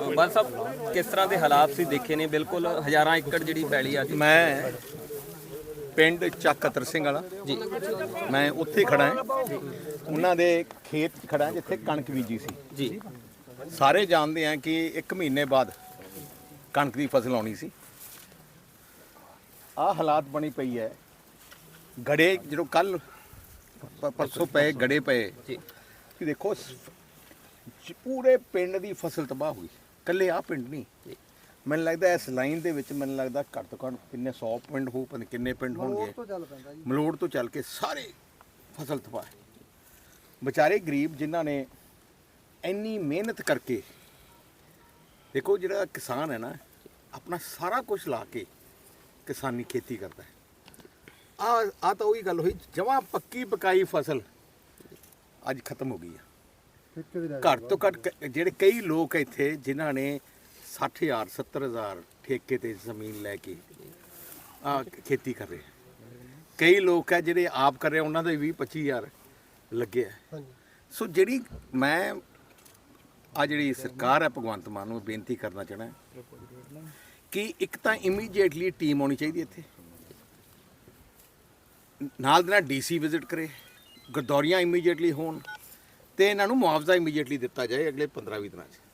ਬਸ ਸਾਹਿਬ ਕਿਸ ਤਰ੍ਹਾਂ ਦੇ ਹਾਲਾਤ ਸੀ ਦੇਖੇ ਨੇ? ਬਿਲਕੁਲ ਹਜ਼ਾਰਾਂ ਏਕੜ ਜਿਹੜੀ ਪੈਲੀ ਆ ਜੀ ਮੈਂ ਪਿੰਡ ਚੱਕ ਅਤਰ ਸਿੰਘ ਵਾਲਾ। ਜੀ। ਮੈਂ ਉੱਥੇ ਖੜਾ ਹਾਂ। ਉਹਨਾਂ ਦੇ ਖੇਤ 'ਚ ਖੜਾ ਜਿੱਥੇ ਕਣਕ ਬੀਜੀ ਸੀ। ਜੀ। ਸਾਰੇ ਜਾਣਦੇ ਆ ਕਿ 1 ਮਹੀਨੇ ਬਾਅਦ ਕਣਕ ਦੀ ਫਸਲ ਆਉਣੀ ਸੀ। ਆਹ ਹਾਲਾਤ ਬਣੀ ਪਈ ਹੈ। ਗੜੇ ਜਦੋਂ ਕੱਲ ਪਰਸੋਂ ਪਏ ਗੜੇ ਪਏ। ਜੀ। ਕਿ ਦੇਖੋ ਪੂਰੇ ਪਿੰਡ ਦੀ ਫਸਲ ਤਬਾਹ ਹੋਈ। ਕੱਲੇ ਆ ਪਿੰਡ ਨਹੀਂ। ਮੈਨੂੰ ਲੱਗਦਾ ਇਸ ਲਾਈਨ ਦੇ ਵਿੱਚ ਮੈਨੂੰ ਲੱਗਦਾ ਘੱਟ ਤੋਂ ਘੱਟ ਕਿੰਨੇ 100 ਪਿੰਡ ਹੋ ਪਤਾ ਨਹੀਂ ਕਿੰਨੇ ਪਿੰਡ ਹੋਣਗੇ। ਮਲੋੜ ਤੋਂ ਚੱਲ ਕੇ ਸਾਰੇ ਫਸਲ ਤਬਾਹ। ਵਿਚਾਰੇ ਗਰੀਬ ਜਿਨ੍ਹਾਂ ਨੇ ਇੰਨੀ ਮਿਹਨਤ ਕਰਕੇ ਦੇਖੋ ਜਿਹੜਾ ਕਿਸਾਨ ਹੈ ਨਾ ਆਪਣਾ ਸਾਰਾ ਕੁਝ ਲਾ ਕੇ ਕਿਸਾਨੀ ਖੇਤੀ ਕਰਦਾ ਹੈ। ਆ ਆ ਤਾਂ ਉਹੀ ਗੱਲ ਹੋਈ ਜਮਾਂ ਪੱਕੀ ਪਕਾਈ ਫਸਲ ਅੱਜ ਖਤਮ ਹੋ ਗਈ ਆ। ਘੱਟ ਤੋਂ ਘੱਟ ਕ- ਜਿਹੜੇ ਕਈ ਲੋਕ ਇੱਥੇ ਜਿਨ੍ਹਾਂ ਨੇ 60000 70000 ਠੇਕੇ ਤੇ ਜ਼ਮੀਨ ਲੈ ਕੇ ਆ ਖੇਤੀ ਕਰ ਰਹੇ। ਕਈ ਲੋਕ ਹੈ ਜਿਹੜੇ ਆਪ ਕਰ ਰਹੇ ਉਹਨਾਂ ਦੇ 20 25000 ਲੱਗਿਆ ਹੈ। ਸੋ ਜਿਹੜੀ ਮੈਂ ਆ ਜਿਹੜੀ ਸਰਕਾਰ ਹੈ ਭਗਵੰਤ ਮਾਨ ਨੂੰ ਬੇਨਤੀ ਕਰਨਾ ਚਾਹਣਾ ਕਿ ਇੱਕ ਤਾਂ ਇਮੀਡੀਏਟਲੀ ਟੀਮ ਆਉਣੀ ਚਾਹੀਦੀ ਇੱਥੇ ਨਾਲ ਦੇ ਨਾਲ ਡੀਸੀ ਵਿਜ਼ਿਟ ਕਰੇ ਗਰਦੌਰੀਆਂ ਇਮੀਡੀਏਟਲੀ ਹੋਣ ਤੇ ਇਹਨਾਂ ਨੂੰ ਮੁਆਵਜ਼ਾ ਇਮੀਡੀਏਟਲੀ ਦਿੱਤਾ ਜਾਏ ਅਗਲੇ 15-20 ਦਿਨਾਂ 'ਚ।